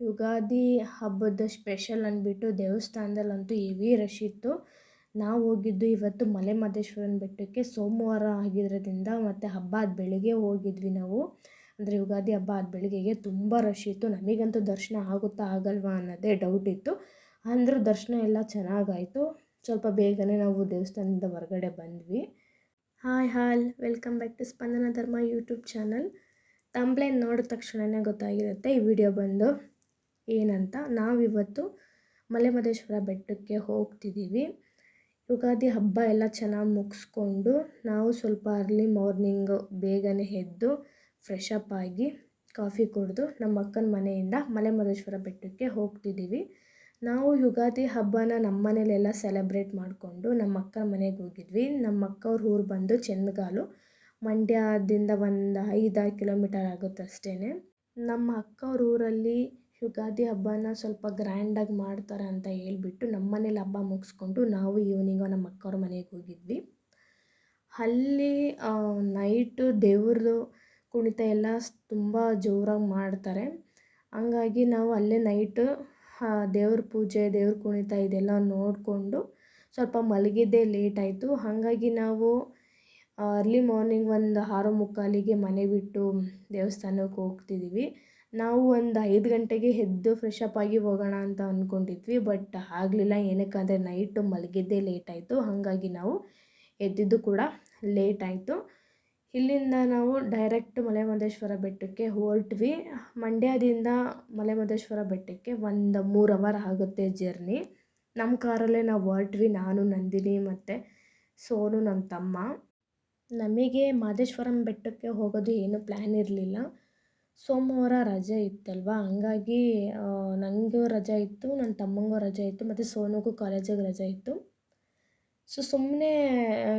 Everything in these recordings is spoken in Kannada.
ಯುಗಾದಿ ಹಬ್ಬದ ಸ್ಪೆಷಲ್ ಅಂದ್ಬಿಟ್ಟು ದೇವಸ್ಥಾನದಲ್ಲಂತೂ ಹೆವಿ ರಶ್ ಇತ್ತು. ನಾವು ಹೋಗಿದ್ದು ಇವತ್ತು ಮಲೆ ಮಹದೇಶ್ವರನ ಬೆಟ್ಟಕ್ಕೆ ಸೋಮವಾರ ಆಗಿರೋದ್ರಿಂದ ಮತ್ತು ಹಬ್ಬ ಆದ ಬೆಳಿಗ್ಗೆ ಹೋಗಿದ್ವಿ ನಾವು. ಅಂದರೆ ಯುಗಾದಿ ಹಬ್ಬ ಆದ ಬೆಳಿಗ್ಗೆಗೆ ತುಂಬ ರಶ್ ಇತ್ತು. ನಮಗಂತೂ ದರ್ಶನ ಆಗುತ್ತಾ ಆಗಲ್ವಾ ಅನ್ನೋದೇ ಡೌಟ್ ಇತ್ತು. ಅಂದರೂ ದರ್ಶನ ಎಲ್ಲ ಚೆನ್ನಾಗಾಯಿತು. ಸ್ವಲ್ಪ ಬೇಗನೆ ನಾವು ದೇವಸ್ಥಾನದಿಂದ ಹೊರಗಡೆ ಬಂದ್ವಿ. Hi all welcome back to Spandana Dharma YouTube channel ತಂಬ್ಲೈನ್ ನೋಡಿದ ತಕ್ಷಣವೇ ಗೊತ್ತಾಗಿರುತ್ತೆ ಈ ವಿಡಿಯೋ ಬಂದು. ಏನಂತ ನಾವಿವತ್ತು ಮಲೆಮಹದೇಶ್ವರ ಬೆಟ್ಟಕ್ಕೆ ಹೋಗ್ತಿದ್ದೀವಿ. ಯುಗಾದಿ ಹಬ್ಬ ಎಲ್ಲ ಚೆನ್ನಾಗಿ ಮುಗಿಸ್ಕೊಂಡು ನಾವು ಸ್ವಲ್ಪ ಅರ್ಲಿ ಮಾರ್ನಿಂಗ್ ಬೇಗನೆ ಎದ್ದು ಫ್ರೆಶ್ ಅಪ್ ಆಗಿ ಕಾಫಿ ಕುಡಿದು ನಮ್ಮ ಅಕ್ಕನ ಮನೆಯಿಂದ ಮಲೆಮದೇಶ್ವರ ಬೆಟ್ಟಕ್ಕೆ ಹೋಗ್ತಿದ್ದೀವಿ. ನಾವು ಯುಗಾದಿ ಹಬ್ಬನ ನಮ್ಮ ಮನೇಲೆಲ್ಲ ಸೆಲೆಬ್ರೇಟ್ ಮಾಡಿಕೊಂಡು ನಮ್ಮ ಅಕ್ಕನ ಮನೆಗೆ ಹೋಗಿದ್ವಿ. ನಮ್ಮ ಅಕ್ಕವ್ರ ಊರು ಬಂದು ಚೆನ್ನಗಾಲು ಮಂಡ್ಯದಿಂದ ಒಂದು ಐದಾರು ಕಿಲೋಮೀಟರ್ ಆಗುತ್ತೆ ಅಷ್ಟೇ ನಮ್ಮ ಅಕ್ಕವ್ರ ಊರಲ್ಲಿ ಯುಗಾದಿ ಹಬ್ಬನ ಸ್ವಲ್ಪ ಗ್ರ್ಯಾಂಡಾಗಿ ಮಾಡ್ತಾರೆ ಅಂತ ಹೇಳ್ಬಿಟ್ಟು ನಮ್ಮ ಮನೇಲಿ ಹಬ್ಬ ಮುಗಿಸ್ಕೊಂಡು ನಾವು ಈವ್ನಿಂಗು ನಮ್ಮ ಅಕ್ಕವ್ರ ಮನೆಗೆ ಹೋಗಿದ್ವಿ. ಅಲ್ಲಿ ನೈಟು ದೇವ್ರದ್ದು ಕುಣಿತ ಎಲ್ಲ ತುಂಬ ಜೋರಾಗಿ ಮಾಡ್ತಾರೆ. ಹಂಗಾಗಿ ನಾವು ಅಲ್ಲೇ ನೈಟು ದೇವ್ರ ಪೂಜೆ, ದೇವ್ರ ಕುಣಿತ ಇದೆಲ್ಲ ನೋಡಿಕೊಂಡು ಸ್ವಲ್ಪ ಮಲಗಿದ್ದೇ ಲೇಟ್ ಆಯಿತು. ಹಾಗಾಗಿ ನಾವು ಅರ್ಲಿ ಮಾರ್ನಿಂಗ್ ಒಂದು ಆರು ಮುಕ್ಕಾಲಿಗೆ ಮನೆ ಬಿಟ್ಟು ದೇವಸ್ಥಾನಕ್ಕೆ ಹೋಗ್ತಿದ್ದೀವಿ. ನಾವು ಒಂದು ಐದು ಗಂಟೆಗೆ ಎದ್ದು ಫ್ರೆಶ್ ಅಪ್ ಆಗಿ ಹೋಗೋಣ ಅಂತ ಅಂದ್ಕೊಂಡಿದ್ವಿ ಬಟ್ ಆಗಲಿಲ್ಲ. ಏನಕ್ಕಂದರೆ ನೈಟು ಮಲಗಿದ್ದೇ ಲೇಟ್ ಆಯಿತು. ಹಾಗಾಗಿ ನಾವು ಎದ್ದಿದ್ದು ಕೂಡ ಲೇಟ್ ಆಯಿತು. ಇಲ್ಲಿಂದ ನಾವು ಡೈರೆಕ್ಟ್ ಮಲೆಮಹದೇಶ್ವರ ಬೆಟ್ಟಕ್ಕೆ ಹೊರಟ್ವಿ. ಮಂಡ್ಯದಿಂದ ಮಲೆಮಹದೇಶ್ವರ ಬೆಟ್ಟಕ್ಕೆ ಒಂದು ಮೂರು ಅವರ್ ಆಗುತ್ತೆ ಜರ್ನಿ ನಮ್ಮ ಕಾರಲ್ಲೇ ನಾವು ಹೊರಟ್ವಿ. ನಾನು, ನಂದಿನಿ ಮತ್ತು ಸೋನು ನಮ್ಮ ತಮ್ಮ. ನಮಗೆ ಮಹದೇಶ್ವರಂ ಬೆಟ್ಟಕ್ಕೆ ಹೋಗೋದು ಏನು ಪ್ಲ್ಯಾನ್ ಇರಲಿಲ್ಲ. ಸೋಮವಾರ ರಜೆ ಇತ್ತಲ್ವಾ? ಹಂಗಾಗಿ ನನಗೂ ರಜೆ ಇತ್ತು ನನ್ನ ತಮ್ಮಂಗೂ ರಜೆ ಇತ್ತು, ಮತ್ತು ಸೋನುಗೂ ಕಾಲೇಜಿಗೆ ರಜೆ ಇತ್ತು. ಸೊ ಸುಮ್ಮನೆ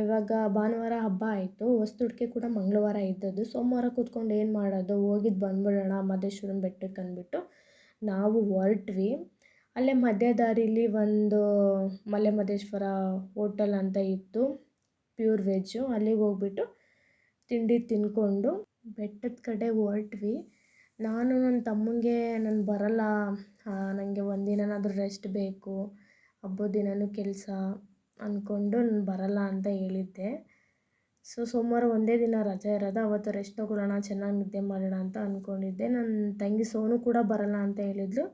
ಇವಾಗ ಭಾನುವಾರ ಹಬ್ಬ ಆಯಿತು. ಹೊಸ್ದುಡ್ಕೆ ಕೂಡ ಮಂಗಳವಾರ ಇದ್ದದ್ದು. ಸೋಮವಾರ ಕೂತ್ಕೊಂಡು ಏನು ಮಾಡೋದು? ಹೋಗಿದ್ದು ಬಂದ್ಬಿಡೋಣ ಮಹದೇಶ್ವರನ ಬೆಟ್ಟಕ್ಕೆ ಅಂದ್ಬಿಟ್ಟು ನಾವು ಹೊರಟ್ವಿ. ಅಲ್ಲೇ ಮಧ್ಯ ದಾರಿಲಿ ಒಂದು ಮಲೆ ಮಹದೇಶ್ವರ ಹೋಟೆಲ್ ಅಂತ ಇತ್ತು, ಪ್ಯೂರ್ ವೆಜ್ಜು. ಅಲ್ಲಿಗೆ ಹೋಗ್ಬಿಟ್ಟು ತಿಂಡಿ ತಿಂದ್ಕೊಂಡು ಬೆಟ್ಟದ ಕಡೆ ಹೊರಟ್ವಿ. ನಾನು ನನ್ನ ತಮ್ಮಂಗೆ ನಾನು ಬರಲ್ಲ. ನನಗೆ ಒಂದಿನನಾದರೂ ರೆಸ್ಟ್ ಬೇಕು. ಹಬ್ಬದ ದಿನವೂ ಕೆಲಸ ಅಂದ್ಕೊಂಡು ನಾನು ಬರಲ್ಲ ಅಂತ ಹೇಳಿದ್ದೆ. ಸೊ ಸೋಮವಾರ ಒಂದೇ ದಿನ ರಜೆ ಇರೋದು. ಅವತ್ತು ರೆಸ್ಟ್ ತೊಗೊಳ್ಳೋಣ, ಚೆನ್ನಾಗಿ ನಿದ್ದೆ ಮಾಡೋಣ ಅಂತ ಅಂದ್ಕೊಂಡಿದ್ದೆ ನನ್ನ ತಂಗಿ ಸೋನು ಕೂಡ ಬರಲ್ಲ ಅಂತ ಹೇಳಿದ್ಲು.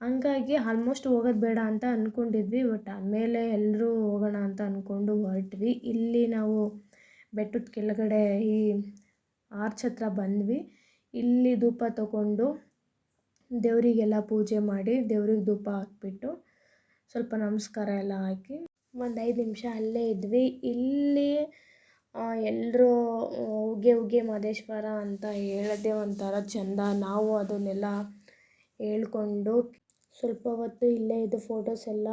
ಹಂಗಾಗಿ ಆಲ್ಮೋಸ್ಟ್ ಹೋಗೋದು ಬೇಡ ಅಂತ ಅಂದ್ಕೊಂಡಿದ್ವಿ ಬಟ್ ಆಮೇಲೆ ಎಲ್ಲರೂ ಹೋಗೋಣ ಅಂತ ಅಂದ್ಕೊಂಡು ಹೊರಟ್ವಿ. ಇಲ್ಲಿ ನಾವು ಬೆಟ್ಟದ ಕೆಳಗಡೆ ಈ ಆರ್ಚ್ ಹತ್ರ ಬಂದ್ವಿ. ಇಲ್ಲಿ ಧೂಪ ತಗೊಂಡು ದೇವರಿಗೆಲ್ಲ ಪೂಜೆ ಮಾಡಿ ದೇವ್ರಿಗೆ ಧೂಪ ಹಾಕ್ಬಿಟ್ಟು ಸ್ವಲ್ಪ ನಮಸ್ಕಾರ ಎಲ್ಲ ಹಾಕಿ ಒಂದು ಐದು ನಿಮಿಷ ಅಲ್ಲೇ ಇದ್ವಿ. ಇಲ್ಲಿ ಎಲ್ಲರೂ ಉಗೆ ಉಗೆ ಮಹದೇಶ್ವರ ಅಂತ ಹೇಳೋದೇ ಒಂಥರ ಚಂದ ನಾವು ಅದನ್ನೆಲ್ಲ ಹೇಳ್ಕೊಂಡು ಸ್ವಲ್ಪ ಹೊತ್ತು ಇಲ್ಲೇ ಇದ್ದು ಫೋಟೋಸ್ ಎಲ್ಲ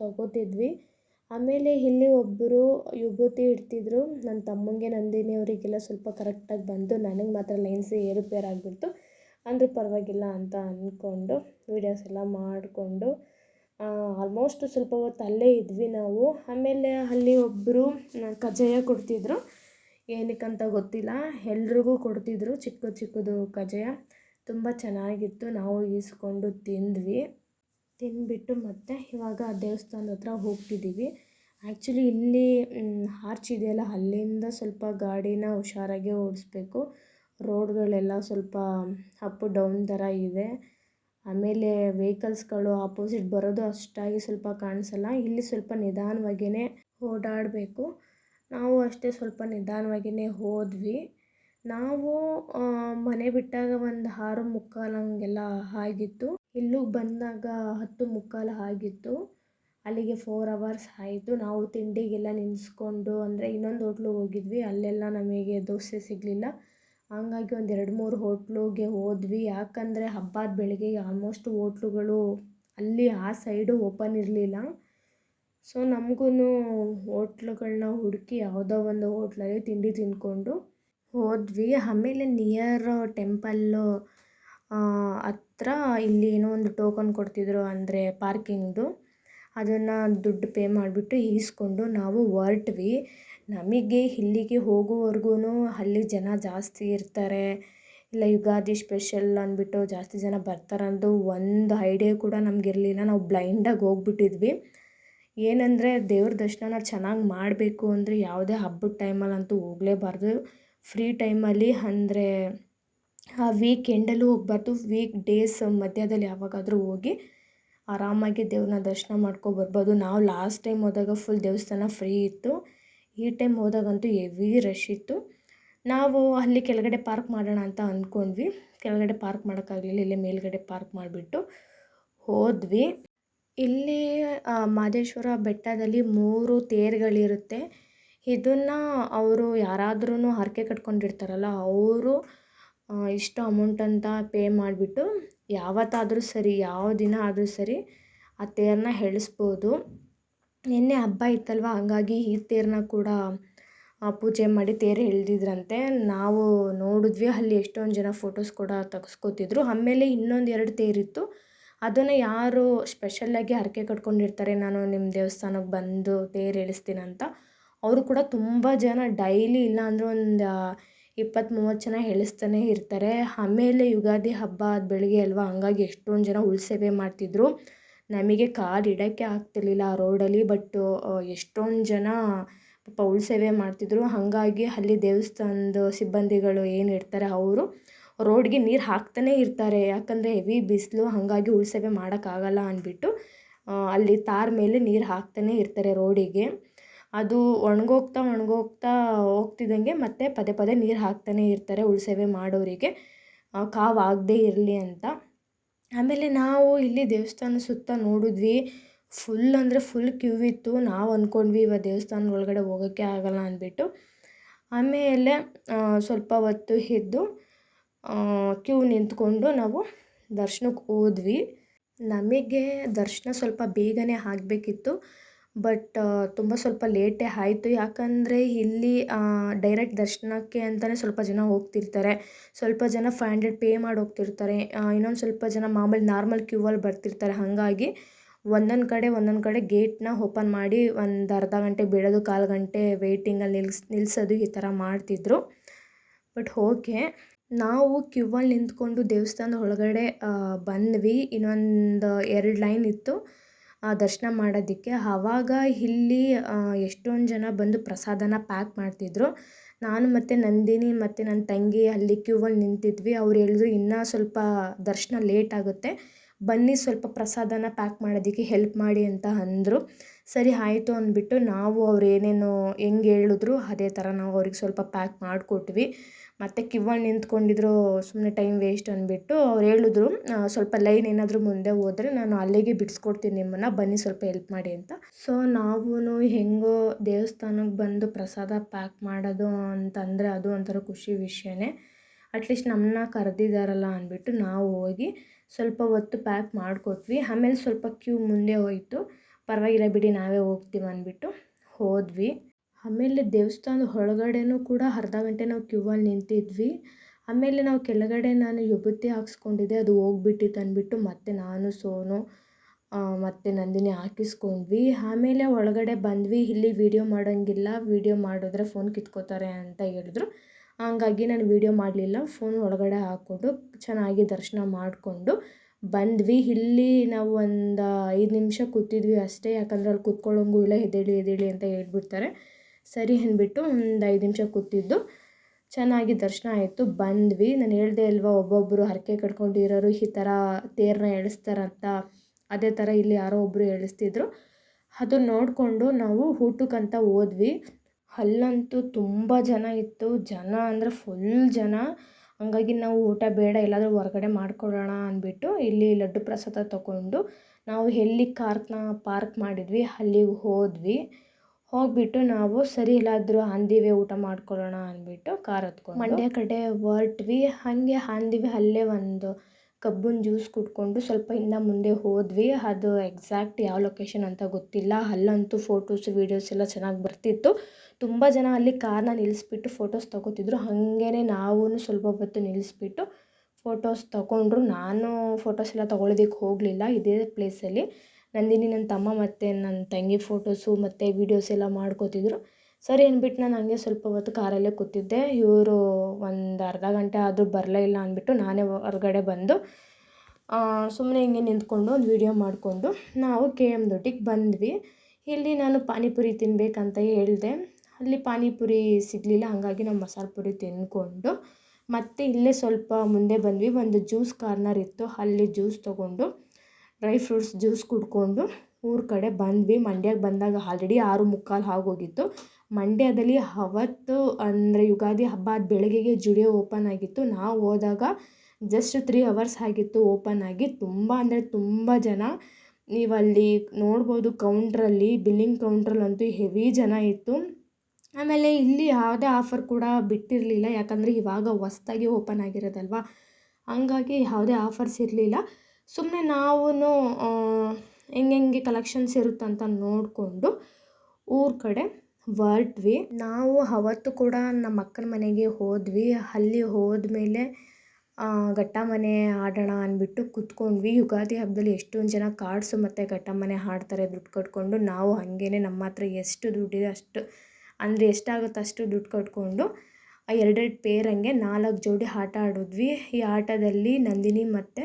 ತಗೋತಿದ್ವಿ. ಆಮೇಲೆ ಇಲ್ಲಿ ಒಬ್ಬರು ವಿಭೂತಿ ಇಡ್ತಿದ್ರು. ನನ್ನ ತಮ್ಮಂಗೆ ನಂದಿನಿ ಅವರಿಗೆಲ್ಲ ಸ್ವಲ್ಪ ಕರೆಕ್ಟಾಗಿ ಬಂತು ನನಗೆ ಮಾತ್ರ ಲೈನ್ಸ್ ಏರುಪೇರು ಆಗಿಬಿಡ್ತು. ಅಂದರೂ ಪರವಾಗಿಲ್ಲ ಅಂತ ಅಂದ್ಕೊಂಡು ವೀಡಿಯೋಸ್ ಎಲ್ಲ ಮಾಡಿಕೊಂಡು ಆಲ್ಮೋಸ್ಟ್ ಸ್ವಲ್ಪ ಹೊತ್ತು ಅಲ್ಲೇ ಇದ್ವಿ ನಾವು. ಆಮೇಲೆ ಅಲ್ಲಿ ಒಬ್ಬರು ಕಜ್ಜಾಯ ಕೊಡ್ತಿದ್ರು. ಏನಕ್ಕಂತ ಗೊತ್ತಿಲ್ಲ. ಎಲ್ರಿಗೂ ಕೊಡ್ತಿದ್ರು ಚಿಕ್ಕ ಚಿಕ್ಕದು ಕಜ್ಜಾಯ. ತುಂಬ ಚೆನ್ನಾಗಿತ್ತು. ನಾವು ಈಸ್ಕೊಂಡು ತಿಂದ್ವಿ. ತಿಂದ್ಬಿಟ್ಟು ಮತ್ತೆ ಇವಾಗ ದೇವಸ್ಥಾನದ ಹತ್ರ ಹೋಗ್ತಿದ್ದೀವಿ. ಆ್ಯಕ್ಚುಲಿ ಇಲ್ಲಿ ಆರ್ಚ್ ಇದೆಯಲ್ಲ, ಅಲ್ಲಿಂದ ಸ್ವಲ್ಪ ಗಾಡಿನ ಹುಷಾರಾಗಿ ಓಡಿಸ್ಬೇಕು. ರೋಡ್ಗಳೆಲ್ಲ ಸ್ವಲ್ಪ ಅಪ್ ಡೌನ್ ಥರ ಇದೆ. ಆಮೇಲೆ ವೆಹಿಕಲ್ಸ್ಗಳು ಆಪೋಸಿಟ್ ಬರೋದು ಅಷ್ಟಾಗಿ ಸ್ವಲ್ಪ ಕಾಣಿಸಲ್ಲ. ಇಲ್ಲಿ ಸ್ವಲ್ಪ ನಿಧಾನವಾಗಿಯೇ ಓಡಾಡಬೇಕು. ನಾವು ಅಷ್ಟೇ ಸ್ವಲ್ಪ ನಿಧಾನವಾಗಿಯೇ ಹೋದ್ವಿ. ನಾವು ಮನೆ ಬಿಟ್ಟಾಗ ಒಂದು ಆರು ಮುಕ್ಕಾಲು ಹಂಗೆಲ್ಲ ಆಗಿತ್ತು. ಇಲ್ಲಿಗೆ ಬಂದಾಗ ಹತ್ತು ಮುಕ್ಕಾಲು ಆಗಿತ್ತು. ಅಲ್ಲಿಗೆ ಫೋರ್ ಅವರ್ಸ್ ಆಯಿತು. ನಾವು ತಿಂಡಿಗೆಲ್ಲ ನಿಲ್ಲಿಸ್ಕೊಂಡು ಅಂದರೆ ಇನ್ನೊಂದು ಹೋಟ್ಲಿಗೆ ಹೋಗಿದ್ವಿ. ಅಲ್ಲೆಲ್ಲ ನಮಗೆ ದೋಸೆ ಸಿಗಲಿಲ್ಲ. ಹಾಗಾಗಿ ಒಂದು ಎರಡು ಮೂರು ಹೋಟ್ಲುಗೆ ಹೋದ್ವಿ. ಯಾಕಂದರೆ ಹಬ್ಬದ ಬೆಳಗ್ಗೆ ಆಲ್ಮೋಸ್ಟ್ ಹೋಟ್ಲುಗಳು ಅಲ್ಲಿ ಆ ಸೈಡು ಓಪನ್ ಇರಲಿಲ್ಲ. ಸೊ ನಮಗೂ ಹೋಟ್ಲುಗಳನ್ನ ಹುಡುಕಿ ಯಾವುದೋ ಒಂದು ಹೋಟ್ಲಲ್ಲಿ ತಿಂಡಿ ತಿಂದ್ಕೊಂಡು ಹೋದ್ವಿ. ಆಮೇಲೆ ನಿಯರ್ ಟೆಂಪಲ್ಲು ಹತ್ರ ಇಲ್ಲಿ ಏನೋ ಒಂದು ಟೋಕನ್ ಕೊಡ್ತಿದ್ರು ಅಂದರೆ ಪಾರ್ಕಿಂಗ್ದು ಅದನ್ನು ದುಡ್ಡು ಪೇ ಮಾಡಿಬಿಟ್ಟು ಈಸ್ಕೊಂಡು ನಾವು ಹೊರಟ್ವಿ. ನಮಗೆ ಇಲ್ಲಿಗೆ ಹೋಗುವವರೆಗೂ ಅಲ್ಲಿ ಜನ ಜಾಸ್ತಿ ಇರ್ತಾರೆ. ಇಲ್ಲ, ಯುಗಾದಿ ಸ್ಪೆಷಲ್ ಅಂದ್ಬಿಟ್ಟು ಜಾಸ್ತಿ ಜನ ಬರ್ತಾರಂದು ಒಂದು ಐಡಿಯಾ ಕೂಡ ನಮಗಿರಲಿಲ್ಲ ನಾವು ಬ್ಲೈಂಡಾಗಿ ಹೋಗ್ಬಿಟ್ಟಿದ್ವಿ. ಏನಂದರೆ ದೇವ್ರ ದರ್ಶನ ಚೆನ್ನಾಗಿ ಮಾಡಬೇಕು ಅಂದರೆ ಯಾವುದೇ ಹಬ್ಬದ ಟೈಮಲ್ಲಂತೂ ಹೋಗಲೇಬಾರ್ದು. ಫ್ರೀ ಟೈಮಲ್ಲಿ ಅಂದರೆ ಆ ವೀಕ್ ಎಂಡಲ್ಲೂ ಹೋಗ್ಬಾರ್ದು ವೀಕ್ ಡೇಸ್ ಮಧ್ಯದಲ್ಲಿ ಯಾವಾಗಾದರೂ ಹೋಗಿ ಆರಾಮಾಗಿ ದೇವ್ರನ್ನ ದರ್ಶನ ಮಾಡ್ಕೊ ಬರ್ಬೋದು. ನಾವು ಲಾಸ್ಟ್ ಟೈಮ್ ಹೋದಾಗ ಫುಲ್ ದೇವಸ್ಥಾನ ಫ್ರೀ ಇತ್ತು. ಈ ಟೈಮ್ ಹೋದಾಗಂತೂ ಹೆವಿ ರಶ್ ಇತ್ತು. ನಾವು ಅಲ್ಲಿ ಕೆಳಗಡೆ ಪಾರ್ಕ್ ಮಾಡೋಣ ಅಂತ ಅಂದ್ಕೊಂಡ್ವಿ ಕೆಳಗಡೆ ಪಾರ್ಕ್ ಮಾಡೋಕ್ಕಾಗಲಿಲ್ಲ, ಇಲ್ಲೇ ಮೇಲ್ಗಡೆ ಪಾರ್ಕ್ ಮಾಡಿಬಿಟ್ಟು ಹೋದ್ವಿ. ಇಲ್ಲಿ ಮಾದೇಶ್ವರ ಬೆಟ್ಟದಲ್ಲಿ ಮೂರು ತೇರುಗಳಿರುತ್ತೆ. ಇದನ್ನು ಅವರು ಯಾರಾದ್ರೂ ಹರಕೆ ಕಟ್ಕೊಂಡಿರ್ತಾರಲ್ಲ, ಅವರು ಇಷ್ಟು ಅಮೌಂಟ್ ಅಂತ ಪೇ ಮಾಡಿಬಿಟ್ಟು ಯಾವತ್ತಾದರೂ ಸರಿ, ಯಾವ ದಿನ ಆದರೂ ಸರಿ ಆ ತೇರನ್ನ ಎಳಿಸ್ಬೋದು. ನಿನ್ನೆ ಹಬ್ಬ ಇತ್ತಲ್ವ? ಹಂಗಾಗಿ ಈ ತೇರನ್ನ ಕೂಡ ಪೂಜೆ ಮಾಡಿ ತೇರು ಎಳೆದಿದ್ರಂತೆ. ನಾವು ನೋಡಿದ್ವಿ, ಅಲ್ಲಿ ಎಷ್ಟೊಂದು ಜನ ಫೋಟೋಸ್ ಕೂಡ ತೆಗೆಸ್ಕೋತಿದ್ರು. ಆಮೇಲೆ ಇನ್ನೊಂದು ಎರಡು ತೇರಿತ್ತು ಅದನ್ನು ಯಾರು ಸ್ಪೆಷಲ್ಲಾಗಿ ಹರಕೆ ಕಟ್ಕೊಂಡಿರ್ತಾರೆ, ನಾನು ನಿಮ್ಮ ದೇವಸ್ಥಾನಕ್ಕೆ ಬಂದು ತೇರು ಎಳಿಸ್ತೀನಂತ, ಅವರು ಕೂಡ ತುಂಬ ಜನ ಡೈಲಿ ಇಲ್ಲ ಒಂದು ಇಪ್ಪತ್ತು ಮೂವತ್ತು ಜನ ಹೇಳಿಸ್ತಾನೆ ಇರ್ತಾರೆ. ಆಮೇಲೆ ಯುಗಾದಿ ಹಬ್ಬ ಆದ ಬೆಳಗ್ಗೆ ಅಲ್ವಾ, ಹಂಗಾಗಿ ಎಷ್ಟೊಂದು ಜನ ಉಳ್ಸೇವೆ ಮಾಡ್ತಿದ್ರು. ನಮಗೆ ಕಾರ್ ಇಡೋಕ್ಕೆ ಆಗ್ತಿರ್ಲಿಲ್ಲ ಆ ರೋಡಲ್ಲಿ ಬಟ್ ಎಷ್ಟೊಂದು ಜನ ಪಾಪ ಉಳ್ಸೇವೆ ಮಾಡ್ತಿದ್ರು. ಹಾಗಾಗಿ ಅಲ್ಲಿ ದೇವಸ್ಥಾನದ ಸಿಬ್ಬಂದಿಗಳು ಏನು ಇರ್ತಾರೆ ಅವರು ರೋಡ್ಗೆ ನೀರು ಹಾಕ್ತಾನೇ ಇರ್ತಾರೆ. ಯಾಕಂದರೆ ಹೆವಿ ಬಿಸಿಲು, ಹಾಗಾಗಿ ಉಳ್ಸೇವೆ ಮಾಡೋಕ್ಕಾಗಲ್ಲ ಅಂದ್ಬಿಟ್ಟು ಅಲ್ಲಿ ತಾರ್ ಮೇಲೆ ನೀರು ಹಾಕ್ತಾನೆ ಇರ್ತಾರೆ ರೋಡಿಗೆ ಅದು ಒಣಗೋಗ್ತಾ ಒಣಗೋಗ್ತಾ ಹೋಗ್ತಿದ್ದಂಗೆ ಮತ್ತೆ ಪದೇ ಪದೇ ನೀರು ಹಾಕ್ತಾನೇ ಇರ್ತಾರೆ ಉಳ್ಸೇವೆ ಮಾಡೋರಿಗೆ. ಕಾವು ಆಗದೇ ಇರಲಿ ಅಂತ. ಆಮೇಲೆ ನಾವು ಇಲ್ಲಿ ದೇವಸ್ಥಾನ ಸುತ್ತ ನೋಡಿದ್ವಿ. ಫುಲ್ ಅಂದರೆ ಫುಲ್ ಕ್ಯೂ ಇತ್ತು. ನಾವು ಅಂದ್ಕೊಂಡ್ವಿ ಇವ ದೇವಸ್ಥಾನದ ಒಳಗಡೆ ಹೋಗೋಕ್ಕೆ ಆಗೋಲ್ಲ ಅಂದ್ಬಿಟ್ಟು. ಆಮೇಲೆ ಸ್ವಲ್ಪ ಹೊತ್ತು ಇದ್ದು ಕ್ಯೂ ನಿಂತ್ಕೊಂಡು ನಾವು ದರ್ಶನಕ್ಕೆ ಹೋದ್ವಿ. ನಮಗೆ ದರ್ಶನ ಸ್ವಲ್ಪ ಬೇಗನೆ ಆಗಬೇಕಿತ್ತು. ಬಟ್ ತುಂಬ ಸ್ವಲ್ಪ ಲೇಟೇ ಆಯಿತು. ಯಾಕಂದರೆ ಇಲ್ಲಿ ಡೈರೆಕ್ಟ್ ದರ್ಶನಕ್ಕೆ ಅಂತಲೇ ಸ್ವಲ್ಪ ಜನ ಹೋಗ್ತಿರ್ತಾರೆ. ಸ್ವಲ್ಪ ಜನ ಫೈವ್ ಹಂಡ್ರೆಡ್ ಪೇ ಮಾಡಿ ಹೋಗ್ತಿರ್ತಾರೆ. ಇನ್ನೊಂದು ಸ್ವಲ್ಪ ಜನ ಮಾಮೂಲಿ ನಾರ್ಮಲ್ ಕ್ಯೂ ಅಲ್ಲಿ ಬರ್ತಿರ್ತಾರೆ. ಹಾಗಾಗಿ ಒಂದೊಂದು ಕಡೆ ಒಂದೊಂದು ಕಡೆ ಗೇಟ್ನ ಓಪನ್ ಮಾಡಿ ಒಂದು ಅರ್ಧ ಗಂಟೆ ಬಿಡೋದು ಕಾಲು ಗಂಟೆ ವೇಯ್ಟಿಂಗಲ್ಲಿ ನಿಲ್ಸ್ ನಿಲ್ಲಿಸೋದು ಈ ಥರ ಮಾಡ್ತಿದ್ರು. ಬಟ್ ಓಕೆ, ನಾವು ಕ್ಯೂ ಅಲ್ಲಿ ನಿಂತ್ಕೊಂಡು ದೇವಸ್ಥಾನದ ಒಳಗಡೆ ಬಂದ್ವಿ. ಇನ್ನೊಂದು ಎರಡು ಲೈನ್ ಇತ್ತು. ದರ್ಶನ ಮಾಡೋದಕ್ಕೆ. ಆವಾಗ ಇಲ್ಲಿ ಎಷ್ಟೊಂದು ಜನ ಬಂದು ಪ್ರಸಾದನ ಪ್ಯಾಕ್ ಮಾಡ್ತಿದ್ರು. ನಾನು ಮತ್ತು ನಂದಿನಿ ಮತ್ತು ನನ್ನ ತಂಗಿ ಅಲ್ಲಿ ಕ್ಯೂ ಅಲ್ಲಿ ನಿಂತಿದ್ವಿ. ಅವ್ರು ಹೇಳಿದ್ರು ಇನ್ನೂ ಸ್ವಲ್ಪ ದರ್ಶನ ಲೇಟ್ ಆಗುತ್ತೆ. ಬನ್ನಿ ಸ್ವಲ್ಪ ಪ್ರಸಾದನ ಪ್ಯಾಕ್ ಮಾಡೋದಕ್ಕೆ ಹೆಲ್ಪ್ ಮಾಡಿ ಅಂತ ಅಂದರು. ಸರಿ, ಆಯಿತು ಅಂದ್ಬಿಟ್ಟು ನಾವು ಅವ್ರು ಏನೇನು ಹೆಂಗೆ ಹೇಳಿದ್ರು ಅದೇ ಥರ ನಾವು ಅವ್ರಿಗೆ ಸ್ವಲ್ಪ ಪ್ಯಾಕ್ ಮಾಡಿಕೊಟ್ವಿ. ಮತ್ತು ಕ್ಯೂವಲ್ಲಿ ನಿಂತ್ಕೊಂಡಿದ್ರು ಸುಮ್ಮನೆ ಟೈಮ್ ವೇಸ್ಟ್ ಅಂದ್ಬಿಟ್ಟು ಅವ್ರು ಹೇಳಿದ್ರು ಸ್ವಲ್ಪ ಲೈನ್ ಏನಾದರೂ ಮುಂದೆ ಹೋದರೆ ನಾನು ಅಲ್ಲಿಗೆ ಬಿಡಿಸ್ಕೊಡ್ತೀನಿ ನಿಮ್ಮನ್ನು, ಬನ್ನಿ ಸ್ವಲ್ಪ ಹೆಲ್ಪ್ ಮಾಡಿ ಅಂತ. ಸೊ ನಾವು ಹೆಂಗೋ ದೇವಸ್ಥಾನಕ್ಕೆ ಬಂದು ಪ್ರಸಾದ ಪ್ಯಾಕ್ ಮಾಡೋದು ಅಂತಂದರೆ ಅದು ಒಂಥರ ಖುಷಿ ವಿಷಯನೇ. ಅಟ್ಲೀಸ್ಟ್ ನಮ್ಮನ್ನ ಕರೆದಿದ್ದಾರಲ್ಲ ಅಂದ್ಬಿಟ್ಟು ನಾವು ಹೋಗಿ ಸ್ವಲ್ಪ ಹೊತ್ತು ಪ್ಯಾಕ್ ಮಾಡಿಕೊಟ್ವಿ. ಆಮೇಲೆ ಸ್ವಲ್ಪ ಕ್ಯೂ ಮುಂದೆ ಹೋಯಿತು. ಪರವಾಗಿಲ್ಲ ಬಿಡಿ, ನಾವೇ ಹೋಗ್ತೀವಿ ಅಂದ್ಬಿಟ್ಟು ಹೋದ್ವಿ. ಆಮೇಲೆ ದೇವಸ್ಥಾನದ ಒಳಗಡೆನೂ ಕೂಡ ಅರ್ಧ ಗಂಟೆ ನಾವು ಕ್ಯೂ ಅಲ್ಲಿ ನಿಂತಿದ್ವಿ. ಆಮೇಲೆ ನಾವು ಕೆಳಗಡೆ ನಾನು ವಿಭೂತಿ ಹಾಕ್ಸ್ಕೊಂಡಿದ್ದೆ. ಅದು ಹೋಗ್ಬಿಟ್ಟಿತ್ತು ಅಂದ್ಬಿಟ್ಟು ಮತ್ತೆ ನಾನು, ಸೋನು ಮತ್ತು ನಂದಿನಿ ಹಾಕಿಸ್ಕೊಂಡ್ವಿ. ಆಮೇಲೆ ಒಳಗಡೆ ಬಂದ್ವಿ. ಇಲ್ಲಿ ವೀಡಿಯೋ ಮಾಡೋಂಗಿಲ್ಲ. ವೀಡಿಯೋ ಮಾಡಿದ್ರೆ ಫೋನ್ ಕಿತ್ಕೋತಾರೆ ಅಂತ ಹೇಳಿದ್ರು. ಹಂಗಾಗಿ ನಾನು ವೀಡಿಯೋ ಮಾಡಲಿಲ್ಲ. ಫೋನ್ ಒಳಗಡೆ ಹಾಕ್ಕೊಂಡು ಚೆನ್ನಾಗಿ ದರ್ಶನ ಮಾಡಿಕೊಂಡು ಬಂದ್ವಿ. ಇಲ್ಲಿ ನಾವು ಒಂದು ಐದು ನಿಮಿಷ ಕೂತಿದ್ವಿ ಅಷ್ಟೇ. ಯಾಕಂದರೆ ಅಲ್ಲಿ ಕೂತ್ಕೊಳ್ಳೋಂಗೂ ಇಲ್ಲ. ಎದ್ದೇಳಿ ಎದ್ದೇಳಿ ಅಂತ ಹೇಳ್ಬಿಡ್ತಾರೆ. ಸರಿ ಅಂದ್ಬಿಟ್ಟು ಒಂದು ಐದು ನಿಮಿಷ ಕೂತಿದ್ದು. ಚೆನ್ನಾಗಿ ದರ್ಶನ ಆಯಿತು. ಬಂದ್ವಿ. ನಾನು ಹೇಳ್ದೆ ಅಲ್ವಾ ಒಬ್ಬೊಬ್ಬರು ಹರಕೆ ಕಟ್ಕೊಂಡಿರೋರು ಈ ಥರ ತೇರನ್ನ ಎಳಿಸ್ತಾರಂತ. ಅದೇ ಥರ ಇಲ್ಲಿ ಯಾರೋ ಒಬ್ಬರು ಎಳಿಸ್ತಿದ್ರು. ಅದು ನೋಡಿಕೊಂಡು ನಾವು ಊಟಕ್ಕಂತ ಹೋದ್ವಿ. ಅಲ್ಲಂತೂ ತುಂಬ ಜನ ಇತ್ತು. ಜನ ಅಂದರೆ ಫುಲ್ ಜನ. ಹಂಗಾಗಿ ನಾವು ಊಟ ಬೇಡ, ಎಲ್ಲಾದರೂ ಹೊರಗಡೆ ಮಾಡ್ಕೊಳ್ಳೋಣ ಅಂದ್ಬಿಟ್ಟು ಇಲ್ಲಿ ಲಡ್ಡು ಪ್ರಸಾದ ತಗೊಂಡು ನಾವು ಎಲ್ಲಿ ಕಾರ್ನ ಪಾರ್ಕ್ ಮಾಡಿದ್ವಿ, ಅಲ್ಲಿಗೆ ಹೋದ್ವಿ. ಹೋಗಿಬಿಟ್ಟು ನಾವು ಸರಿ ಇಲ್ಲಾದರೂ ಹಂದಿವೆ ಊಟ ಮಾಡ್ಕೊಳ್ಳೋಣ ಅಂದ್ಬಿಟ್ಟು ಕಾರ್ ಹತ್ಕೊಂಡು ಮಂಡ್ಯ ಕಡೆ ಹೊರಟ್ವಿ. ಹಾಗೆ ಹಂದಿವೆ ಅಲ್ಲೇ ಒಂದು ಕಬ್ಬಿನ ಜ್ಯೂಸ್ ಕುಡ್ಕೊಂಡು ಸ್ವಲ್ಪ ಇನ್ನು ಮುಂದೆ ಹೋದ್ವಿ. ಅದು ಎಕ್ಸಾಕ್ಟ್ ಯಾವ ಲೊಕೇಶನ್ ಅಂತ ಗೊತ್ತಿಲ್ಲ. ಅಲ್ಲಂತೂ ಫೋಟೋಸ್ ವೀಡಿಯೋಸ್ ಎಲ್ಲ ಚೆನ್ನಾಗಿ ಬರ್ತಿತ್ತು. ತುಂಬ ಜನ ಅಲ್ಲಿ ಕಾರ್ನ ನಿಲ್ಲಿಸ್ಬಿಟ್ಟು ಫೋಟೋಸ್ ತೊಗೋತಿದ್ರು. ಹಾಗೇ ನಾವೂ ಸ್ವಲ್ಪ ಹೊತ್ತು ನಿಲ್ಲಿಸ್ಬಿಟ್ಟು ಫೋಟೋಸ್ ತೊಗೊಂಡ್ರು. ನಾನು ಫೋಟೋಸ್ ಎಲ್ಲ ತೊಗೊಳೋದಕ್ಕೆ ಹೋಗಲಿಲ್ಲ. ಇದೇ ಪ್ಲೇಸಲ್ಲಿ ನಂದಿನಿ ನನ್ನ ತಮ್ಮ ಮತ್ತು ನನ್ನ ತಂಗಿ ಫೋಟೋಸು ಮತ್ತು ವೀಡಿಯೋಸ್ ಎಲ್ಲ ಮಾಡ್ಕೋತಿದ್ರು. ಸರಿ ಅಂದ್ಬಿಟ್ಟು ನಾನು ಹಂಗೆ ಸ್ವಲ್ಪ ಹೊತ್ತು ಕಾರಲ್ಲೇ ಕೂತಿದ್ದೆ. ಇವರು ಒಂದು ಅರ್ಧ ಗಂಟೆ ಆದರೂ ಬರಲೇ ಇಲ್ಲ ಅಂದ್ಬಿಟ್ಟು ನಾನೇ ಹೊರಗಡೆ ಬಂದು ಸುಮ್ಮನೆ ಹಿಂಗೆ ನಿಂತ್ಕೊಂಡು ಒಂದು ವೀಡಿಯೋ ಮಾಡಿಕೊಂಡು ನಾವು ಕೆ ಎಂ ದೊಡ್ಡಿಗೆ ಬಂದ್ವಿ. ಇಲ್ಲಿ ನಾನು ಪಾನಿಪುರಿ ತಿನ್ನಬೇಕಂತ ಹೇಳಿದೆ. ಅಲ್ಲಿ ಪಾನಿಪುರಿ ಸಿಗಲಿಲ್ಲ, ಹಾಗಾಗಿ ನಾವು ಮಸಾಲೆ ಪುರಿ ತಿಂದ್ಕೊಂಡು ಮತ್ತು ಇಲ್ಲೇ ಸ್ವಲ್ಪ ಮುಂದೆ ಬಂದ್ವಿ. ಒಂದು ಜ್ಯೂಸ್ ಕಾರ್ನರ್ ಇತ್ತು. ಅಲ್ಲಿ ಜ್ಯೂಸ್ ತೊಗೊಂಡು ಡ್ರೈ ಫ್ರೂಟ್ಸ್ ಜ್ಯೂಸ್ ಕುಡ್ಕೊಂಡು ಊರ ಕಡೆ ಬಂದ್ವಿ. ಮಂಡ್ಯಕ್ಕೆ ಬಂದಾಗ ಆಲ್ರೆಡಿ ಆರು ಮುಕ್ಕಾಲು ಆಗೋಗಿತ್ತು ಮಂಡ್ಯದಲ್ಲಿ ಅವತ್ತು ಅಂದರೆ ಯುಗಾದಿ ಹಬ್ಬ ಆದ ಬೆಳಗ್ಗೆಗೆ ಜುಡಿಯೋ ಓಪನ್ ಆಗಿತ್ತು. ನಾವು ಹೋದಾಗ ಜಸ್ಟ್ ತ್ರೀ ಅವರ್ಸ್ ಆಗಿತ್ತು ಓಪನ್ ಆಗಿ. ತುಂಬ ಅಂದರೆ ತುಂಬ ಜನ. ನೀವಲ್ಲಿ ನೋಡ್ಬೋದು ಕೌಂಟ್ರಲ್ಲಿ ಬಿಲ್ಲಿಂಗ್ ಕೌಂಟ್ರಲ್ಲಂತೂ ಹೆವಿ ಜನ ಇತ್ತು. ಆಮೇಲೆ ಇಲ್ಲಿ ಯಾವುದೇ ಆಫರ್ ಕೂಡ ಬಿಟ್ಟಿರಲಿಲ್ಲ. ಯಾಕಂದರೆ ಇವಾಗ ಹೊಸ್ದಾಗಿ ಓಪನ್ ಆಗಿರೋದಲ್ವ? ಹಂಗಾಗಿ ಯಾವುದೇ ಆಫರ್ಸ್ ಇರಲಿಲ್ಲ. ಸುಮ್ಮನೆ ನಾವೂ ಹೆಂಗೆಂಗೆ ಕಲೆಕ್ಷನ್ಸ್ ಇರುತ್ತಂತ ನೋಡಿಕೊಂಡು ಊರ ಕಡೆ ಹೊರಟ್ವಿ. ನಾವು ಅವತ್ತು ಕೂಡ ನಮ್ಮ ಅಕ್ಕನ ಮನೆಗೆ ಹೋದ್ವಿ. ಅಲ್ಲಿ ಹೋದ್ಮೇಲೆ ಘಟ್ಟ ಮನೆ ಆಡೋಣ ಅಂದ್ಬಿಟ್ಟು ಕೂತ್ಕೊಂಡ್ವಿ. ಯುಗಾದಿ ಹಬ್ಬದಲ್ಲಿ ಎಷ್ಟೊಂದು ಜನ ಕಾರ್ಡ್ಸು ಮತ್ತು ಘಟ್ಟ ಮನೆ ಹಾಡ್ತಾರೆ ದುಡ್ಡು ಕಟ್ಕೊಂಡು. ನಾವು ಹಾಗೇ ನಮ್ಮ ಹತ್ರ ಎಷ್ಟು ದುಡ್ಡಿದೆ ಅಷ್ಟು, ಅಂದರೆ ಎಷ್ಟಾಗುತ್ತೆ ಅಷ್ಟು ದುಡ್ಡು ಕಟ್ಕೊಂಡು ಎರಡೆರಡು ಪೇರಂಗೆ ನಾಲ್ಕು ಜೋಡಿ ಆಟ ಆಡಿದ್ವಿ. ಈ ಆಟದಲ್ಲಿ ನಂದಿನಿ ಮತ್ತು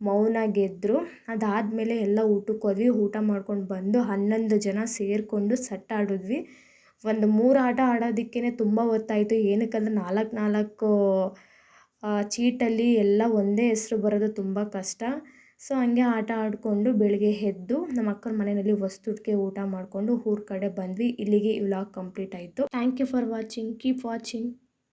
ಮೌನ ಗೆದ್ದರು ಅದಾದಮೇಲೆ ಎಲ್ಲ ಊಟಕ್ಕೆ ಹೋದ್ವಿ. ಊಟ ಮಾಡ್ಕೊಂಡು ಬಂದು ಹನ್ನೊಂದು ಜನ ಸೇರಿಕೊಂಡು ಸಟ್ ಆಡಿದ್ವಿ. ಒಂದು ಮೂರು ಆಟ ಆಡೋದಕ್ಕೇ ತುಂಬ ಹೊತ್ತಾಯಿತು. ಏನಕ್ಕಂದ್ರೆ ನಾಲ್ಕು ನಾಲ್ಕು ಚೀಟಲ್ಲಿ ಎಲ್ಲ ಒಂದೇ ಹೆಸರು ಬರೋದು ತುಂಬ ಕಷ್ಟ. ಸೊ, ಹಂಗೆ ಆಟ ಆಡಿಕೊಂಡು ಬೆಳಗ್ಗೆ ಎದ್ದು ನಮ್ಮ ಅಕ್ಕನ ಮನೆಯಲ್ಲಿ ವಸ್ತುಟ್ಕೆ ಊಟ ಮಾಡಿಕೊಂಡು ಊರ ಕಡೆ ಬಂದ್ವಿ. ಇಲ್ಲಿಗೆ ಈ ಕಂಪ್ಲೀಟ್ ಆಯಿತು. Thank you for watching. Keep watching.